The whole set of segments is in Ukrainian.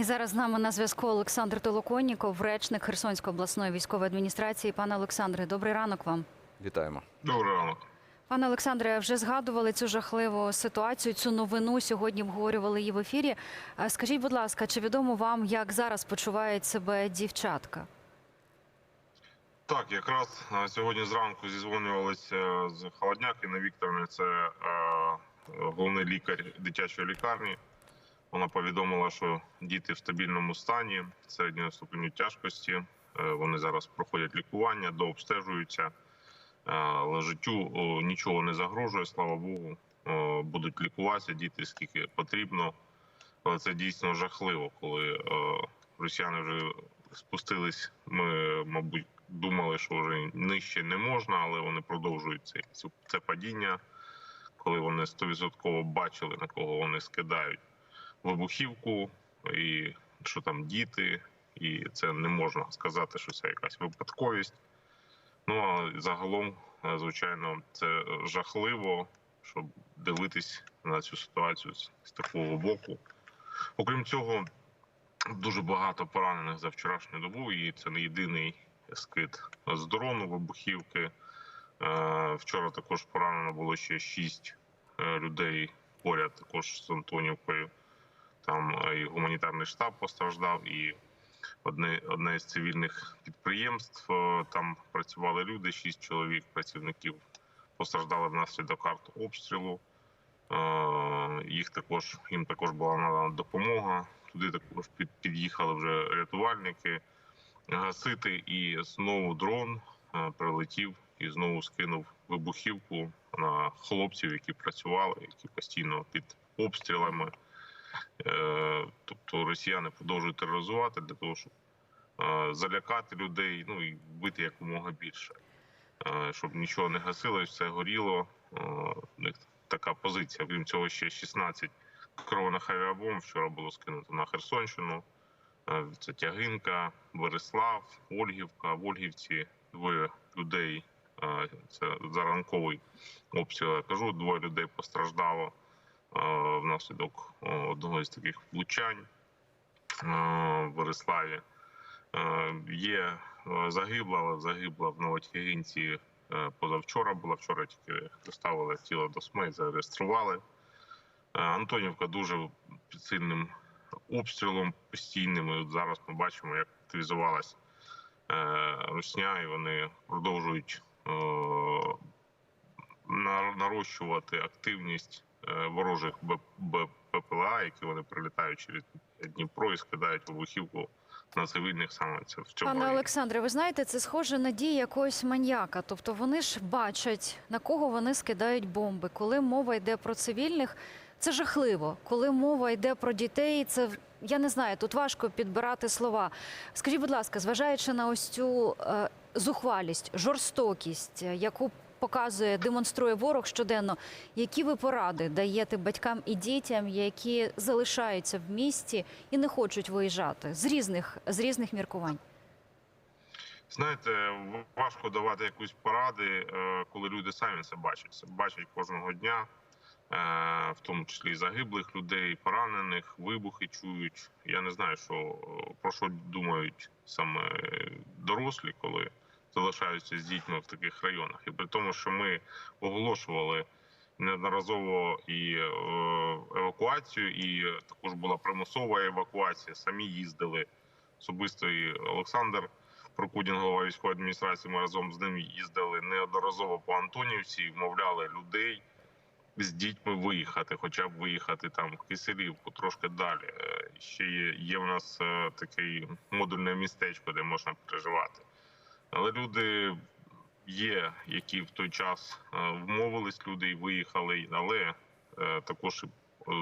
І зараз з нами на зв'язку Олександр Толоконніков, речник Херсонської обласної військової адміністрації. Пане Олександре, добрий ранок вам. Вітаємо. Добрий ранок. Пане Олександре, вже згадували цю жахливу ситуацію, цю новину сьогодні обговорювали її в ефірі. Е, Скажіть, будь ласка, чи відомо вам, як зараз почувають себе дівчатка? Так, якраз е, сьогодні зранку зізвонювалися з Холоднякіна Вікторовни, це е, головний лікар дитячої лікарні. Вона повідомила, що діти в стабільному стані середнього ступеню тяжкості. Е, вони зараз проходять лікування, дообстежуються. Е, але життю нічого не загрожує, слава Богу. Е, будуть лікуватися діти скільки потрібно. Але це дійсно жахливо, коли росіяни вже спустились. Ми, мабуть, думали, що вже нижче не можна, але вони продовжують це, це падіння, коли вони 100% бачили, на кого вони скидають вибухівку, і що там діти, і це не можна сказати, що це якась випадковість. Ну а загалом, е, звичайно, це жахливо, щоб дивитись на цю ситуацію з, такого боку. Окрім цього, дуже багато поранених за вчорашню добу, і це не єдиний скид з дрону вибухівки. Е, Вчора також поранено було ще шість е, людей поряд, також з Антонівкою. Там е, і гуманітарний штаб постраждав, і одне, одне з цивільних підприємств. е, Там працювали люди, шість чоловік, працівників постраждали внаслідок артобстрілу. Е, Їх також їм також була надана допомога. Туди також під, під'їхали вже рятувальники гасити, і знову дрон прилетів і знову скинув вибухівку на хлопців, які працювали, які постійно під обстрілами. Е, Тобто росіяни продовжують тероризувати для того, щоб е, залякати людей, ну і вбити якомога більше, Е, щоб нічого не гасилось, все горіло. У них така позиція. Крім цього, ще 16 керованих авіабомб вчора було скинуто на Херсонщину. Це Тягинка, Береслав, Ольгівка, Ольгівці двоє людей. Це за ранковий обстріл. Я кажу, двоє людей постраждало внаслідок е, одного із таких влучань е, в Бориславі. Е, Є загибла, але загибла в Новотягинці позавчора була. Вчора тільки доставили тіло до СМЕ, зареєстрували. Антонівка дуже під сильним обстрілом постійним. І от зараз ми бачимо, як активізувалась е, русня, і вони продовжують нарощувати активність ворожих Б- Б- БПЛА, які вони прилітають через Дніпро і скидають вибухівку на цивільних саме це в цьому Пане. Олександре, ви знаєте, це схоже на дії якогось маньяка. Тобто вони ж бачать, на кого вони скидають бомби. Коли мова йде про цивільних, це жахливо. Коли мова йде про дітей, це я не знаю, тут важко підбирати слова. Скажіть, будь ласка, зважаючи на ось цю е, зухвалість, жорстокість, е, яку показує, демонструє ворог щоденно, які ви поради даєте батькам і дітям, які залишаються в місті і не хочуть виїжджати з різних з різних міркувань? Знаєте, важко давати якусь поради, е, коли люди самі це бачать. Це бачать кожного дня, е, в тому числі загиблих людей, поранених, вибухи чують. Я не знаю, що про що думають саме дорослі, коли залишаються з дітьми в таких районах. І при тому, що ми оголошували неодноразово і е, евакуацію, і також була примусова евакуація. Самі їздили особисто і Олександр. Прокудін, голова військової адміністрації, ми разом з ним їздили неодноразово по Антонівці вмовляли людей з дітьми виїхати, хоча б виїхати там в Киселівку, трошки далі. Е, Ще є, є в нас е, таке модульне містечко, де можна переживати. Але люди є, які в той час е, вмовились люди і виїхали, але е, також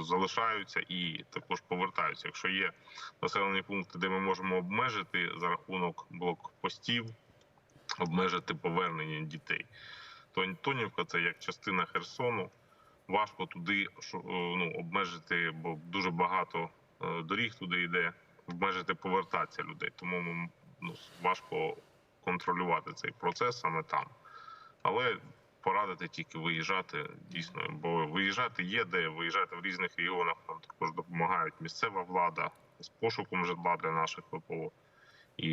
залишаються і також повертаються. Якщо є населені пункти, де ми можемо обмежити за рахунок блокпостів, обмежити повернення дітей. То Антонівка це як частина Херсону. Важко туди е, ну, обмежити, бо дуже багато е, доріг туди йде, обмежити повертатися людей. Тому ну, важко контролювати цей процес саме там. Але порадити тільки виїжджати дійсно, бо виїжджати є де, виїжджати в різних регіонах. Нам також допомагають місцева влада, з пошуком житла для наших ВПО. І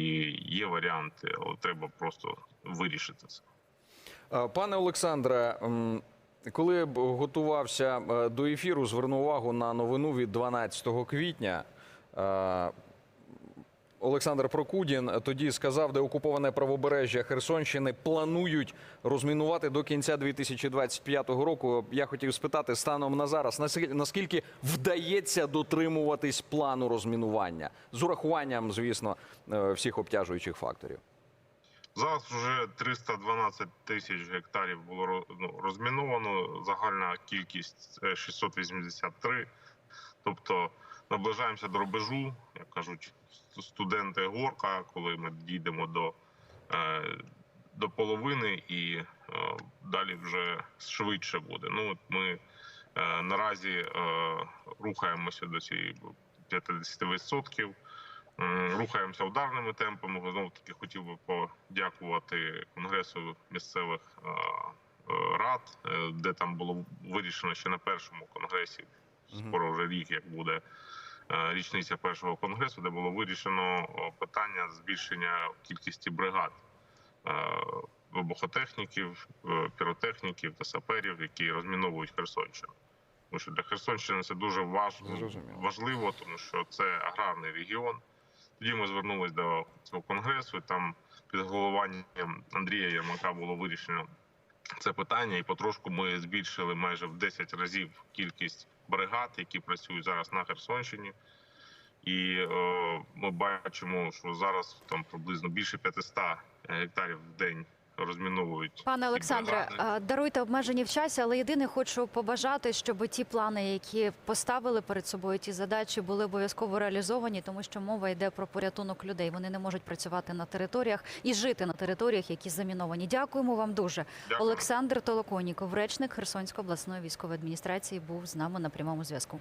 є варіанти, але треба просто вирішити це. Пане Олександре, коли готувався е, до ефіру, звернув увагу на новину від 12 квітня. Олександр Прокудін тоді сказав, де окуповане правобережжя Херсонщини планують розмінувати до кінця 2025 року. Я хотів спитати станом на зараз, наскільки- вдається дотримуватись плану розмінування з урахуванням, звісно, е, всіх обтяжуючих факторів. Зараз вже 312 тисяч гектарів було ну, розміновано. Загальна кількість е, 683. Тобто наближаємося до рубежу, як кажуть студенти горка, коли ми дійдемо до, е, до половини і е, далі вже швидше буде. Ну от ми е, наразі рухаємося до цієї 50%. Рухаємося ударними темпами. Знову таки хотів би подякувати конгресу місцевих рад, де там було вирішено ще на першому конгресі. Скоро вже рік, як буде е, річниця першого конгресу, де було вирішено питання збільшення кількості бригад е, вибухотехніків, е, піротехніків та саперів, які розміновують Херсонщину. Тому що для Херсонщини це дуже важ... Важливо, тому що це аграрний регіон. Тоді ми звернулись до цього конгресу. і Там під головуванням Андрія Єрмака було вирішено це питання, і потрошку ми збільшили майже в 10 разів кількість бригад, які працюють зараз на Херсонщині. І о, ми бачимо, що зараз там приблизно більше 500 гектарів в день розміновують. Пане Олександре, даруйте обмежені в часі, але єдине хочу побажати, щоб ті плани, які поставили перед собою ті задачі, були обов'язково реалізовані, тому що мова йде про порятунок людей. Вони не можуть працювати на територіях і жити на територіях, які заміновані. Дякуємо вам дуже. Дякую. Олександр Толоконіков, речник Херсонської обласної військової адміністрації, був з нами на прямому зв'язку.